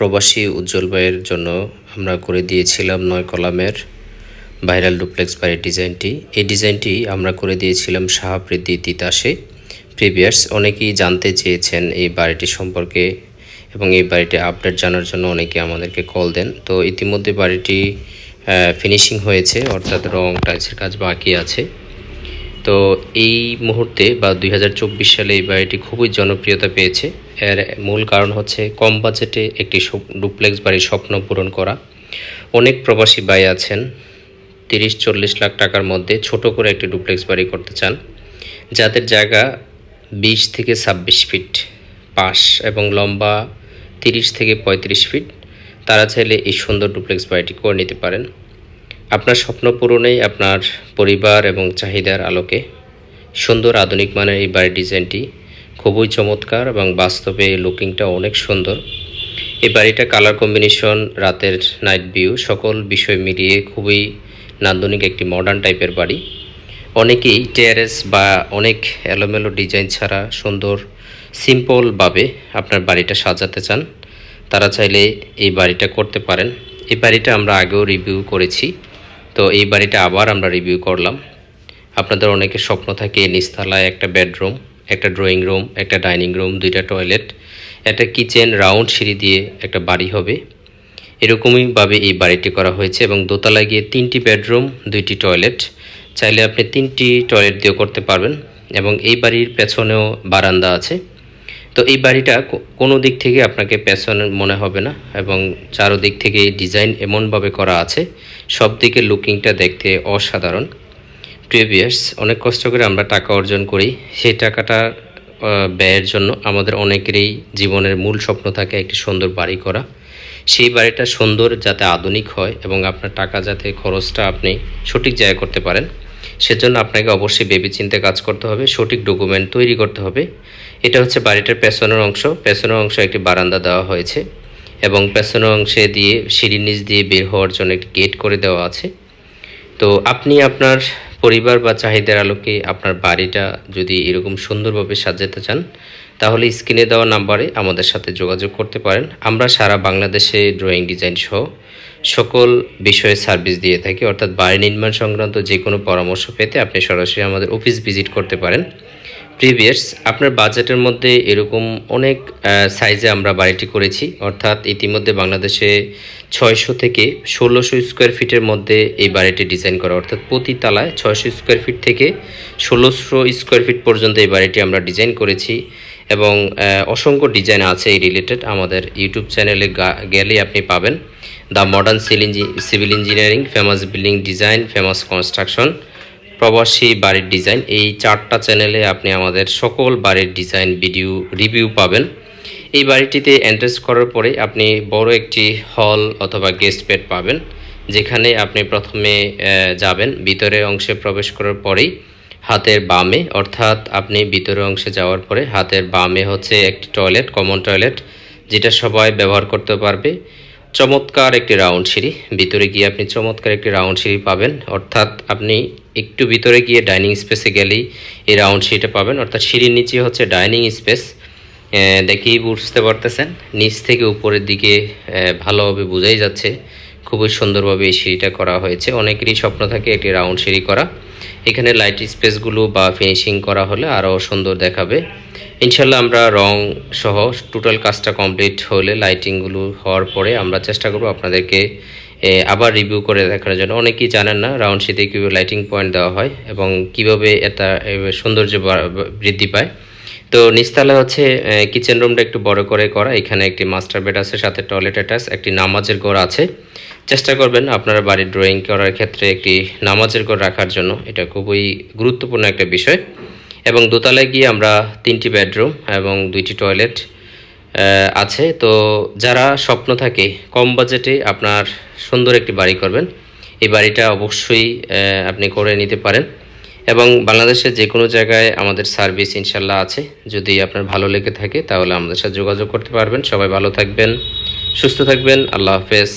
প্রবাসী উজ্জ্বল ভাইয়ের জন্য আমরা করে দিয়েছিলাম নয় কলামের ভাইরাল ডুপ্লেক্স বাড়ির ডিজাইনটি। এই ডিজাইনটি আমরা করে দিয়েছিলাম শাহবৃদ্ধি তিতাসে প্রিভিয়াস অনেকেই জানতে চেয়েছেন এই বাড়িটি সম্পর্কে এবং এই বাড়িটি আপডেট জানার জন্য অনেকে আমাদেরকে কল দেন। তো ইতিমধ্যে বাড়িটি ফিনিশিং হয়েছে, অর্থাৎ রং টাইলসের কাজ বাকি আছে। তো এই মুহূর্তে বা দুই হাজার চব্বিশ সালে এই বাড়িটি খুবই জনপ্রিয়তা পেয়েছে। এর মূল কারণ হচ্ছে কম বাজেটে একটি ডুপ্লেক্স বাড়ির স্বপ্ন পূরণ করা। অনেক প্রবাসী ভাই আছেন। তিরিশ, চল্লিশ লাখ টাকার মধ্যে ছোট করে একটি ডুপ্লেক্স বাড়ি করতে চান, যাদের জায়গা বিশ থেকে ছাব্বিশ ফিট পাশ এবং লম্বা তিরিশ থেকে পঁয়ত্রিশ ফিট। তারা চাইলে এই সুন্দর ডুপ্লেক্স বাড়িটি করে নিতে পারেন। আপনার স্বপ্ন পূরণেই আপনার পরিবার এবং চাহিদার আলোকে সুন্দর আধুনিক মানের এই বাড়ির ডিজাইনটি খুবই চমৎকার এবং বাস্তবে লুকিংটা অনেক সুন্দর। এই বাড়িটা কালার কম্বিনেশন, রাতের নাইট ভিউ, সকল বিষয় মিলিয়ে খুবই নান্দনিক একটি মডার্ন টাইপের বাড়ি। অনেকেই টেয়ারেস বা অনেক এলোমেলো ডিজাইন ছাড়া সুন্দর সিম্পলভাবে আপনার বাড়িটা সাজাতে চান। তারা চাইলে এই বাড়িটা করতে পারেন। এই বাড়িটা আমরা আগেও রিভিউ করেছি। তো এই বাড়িটা আবার আমরা রিভিউ করলাম। আপনাদের অনেকের স্বপ্ন থাকে নিস্তালায় একটা বেডরুম একটা ড্রয়িং রুম একটা ডাইনিং রুম দুইটা টয়লেট একটা কিচেন রাউন্ড সিঁড়ি দিয়ে একটা বাড়ি হবে। এরকমইভাবে এই বাড়িটি করা হয়েছে এবং দোতলায় গিয়ে তিনটি বেডরুম দুইটি টয়লেট চাইলে আপনি তিনটি টয়লেট দিয়েও করতে পারবেন এবং এই বাড়ির পেছনেও বারান্দা আছে। তো এই বাড়িটা কোনো দিক থেকে আপনাকে পেছনে মনে হবে না এবং চারোদিক থেকে ডিজাইন এমনভাবে করা আছে, সব দিকে লুকিংটা দেখতে অসাধারণ। প্রিভিয়াস অনেক কষ্ট করে আমরা টাকা অর্জন করি। সেই টাকাটা ব্যয়ের জন্য আমাদের অনেকেরই জীবনের মূল স্বপ্ন থাকে একটি সুন্দর বাড়ি করা। সেই বাড়িটা সুন্দর যাতে আধুনিক হয় এবং আপনার টাকা যাতে খরচটা আপনি সঠিক জায়গায় করতে পারেন। সেজন্য আপনাকে অবশ্যই ভেবে চিন্তে কাজ করতে হবে, সঠিক ডকুমেন্ট তৈরি করতে হবে। এটা হচ্ছে বাড়িটার পেছনের অংশ। পেছনের অংশ একটি বারান্দা দেওয়া হয়েছে এবং পেছনের অংশে দিয়ে সিঁড়ির নিচ দিয়ে বের হওয়ার জন্য একটি গেট করে দেওয়া আছে। তো আপনি আপনার পরিবার বা চাহিদার আলোকে আপনার বাড়িটা যদি এরকম সুন্দরভাবে সাজাতে চান, তাহলে স্ক্রিনে দেওয়া নাম্বারে আমাদের সাথে যোগাযোগ করতে পারেন। আমরা সারা বাংলাদেশে ড্রয়িং ডিজাইন সহ সকল বিষয়ে সার্ভিস দিয়ে থাকি। অর্থাৎ বাড়ি নির্মাণ সংক্রান্ত যে কোনো পরামর্শ পেতে আপনি সরাসরি আমাদের অফিস ভিজিট করতে পারেন। প্রিভিয়াস আপনার বাজেটের মধ্যে এরকম অনেক সাইজে আমরা বাড়িটি করেছি। অর্থাৎ ইতিমধ্যে বাংলাদেশে ছয়শো থেকে ষোলোশো স্কোয়ার ফিটের মধ্যে এই বাড়িটি ডিজাইন করা। অর্থাৎ প্রতি তালায় ছয়শো স্কোয়ার ফিট থেকে ষোলোশো স্কোয়ার ফিট পর্যন্ত এই বাড়িটি আমরা ডিজাইন করেছি এবং অসংখ্য ডিজাইন আছে এই রিলেটেড আমাদের ইউটিউব চ্যানেলে গেলেই আপনি পাবেন। The modern civil engineering famous building design famous construction প্রবাসী বাড়ির ডিজাইন এই চারটা চ্যানেলে আপনি আমাদের সকল বাড়ির ডিজাইন ভিডিও রিভিউ পাবেন। এই বাড়িটিতে এন্ট্রেন্স করার পরে আপনি বড় একটি হল অথবা গেস্ট বেড পাবেন, যেখানে আপনি প্রথমে যাবেন। ভিতরে অংশে প্রবেশ করার পরেই হাতের বামে, অর্থাৎ আপনি ভিতরে অংশে যাওয়ার পরে হাতের বামে হচ্ছে একটি টয়লেট কমন টয়লেট যেটা সবাই ব্যবহার করতে পারবে। চমৎকার একটি রাউন্ড সিঁড়ি। ভিতরে গিয়ে আপনি চমৎকার একটি রাউন্ড সিঁড়ি পাবেন। অর্থাৎ আপনি একটু ভিতরে গিয়ে ডাইনিং স্পেসে গেলেই এই রাউন্ড সিঁড়িটা পাবেন। অর্থাৎ সিঁড়ির নিচে হচ্ছে ডাইনিং স্পেস দেখেই বুঝতে পারতেছেন। নিচ থেকে উপরের দিকে ভালোভাবে বোঝাই যাচ্ছে। খুবই সুন্দরভাবে এই সিঁড়িটা করা হয়েছে। অনেকেরই স্বপ্ন থাকে একটি রাউন্ড সিঁড়ি করা। এখানে লাইট স্পেসগুলো বা ফিনিশিং করা হলে আরও সুন্দর দেখাবে। ইনশাল্লাহ আমরা রং সহ টোটাল কাজটা কমপ্লিট হলে লাইটিংগুলো হওয়ার পরে আমরা চেষ্টা করব আপনাদেরকে আবার রিভিউ করে দেখানোর জন্য। অনেকেই জানেন না রাউন্ড সিতে কীভাবে লাইটিং পয়েন্ট দেওয়া হয় এবং কীভাবে এটা সৌন্দর্য বৃদ্ধি পায়। তো নিচতলা হচ্ছে কিচেন রুমটা একটু বড় করে করা। এখানে একটি মাস্টার বেড আছে, সাথে টয়লেট অ্যাটাচ একটি নামাজের ঘর আছে। চেষ্টা করবেন আপনারা বাড়ির ড্রয়িং করার ক্ষেত্রে একটি নামাজের ঘর রাখার জন্য। এটা খুবই গুরুত্বপূর্ণ একটা বিষয়। এবং দোতলায় গিয়ে আমরা তিনটি বেডরুম এবং দুইটি টয়লেট আছে। তো যারা স্বপ্ন থাকে কম বাজেটে আপনার সুন্দর একটি বাড়ি করবেন, এই বাড়িটা অবশ্যই আপনি করে নিতে পারেন। এবং বাংলাদেশের যে কোনো জায়গায় আমাদের সার্ভিস ইনশাল্লাহ আছে। যদি আপনার ভালো লেগে থাকে তাহলে আমাদের সাথে যোগাযোগ করতে পারবেন। সবাই ভালো থাকবেন, সুস্থ থাকবেন। আল্লাহ হাফেজ।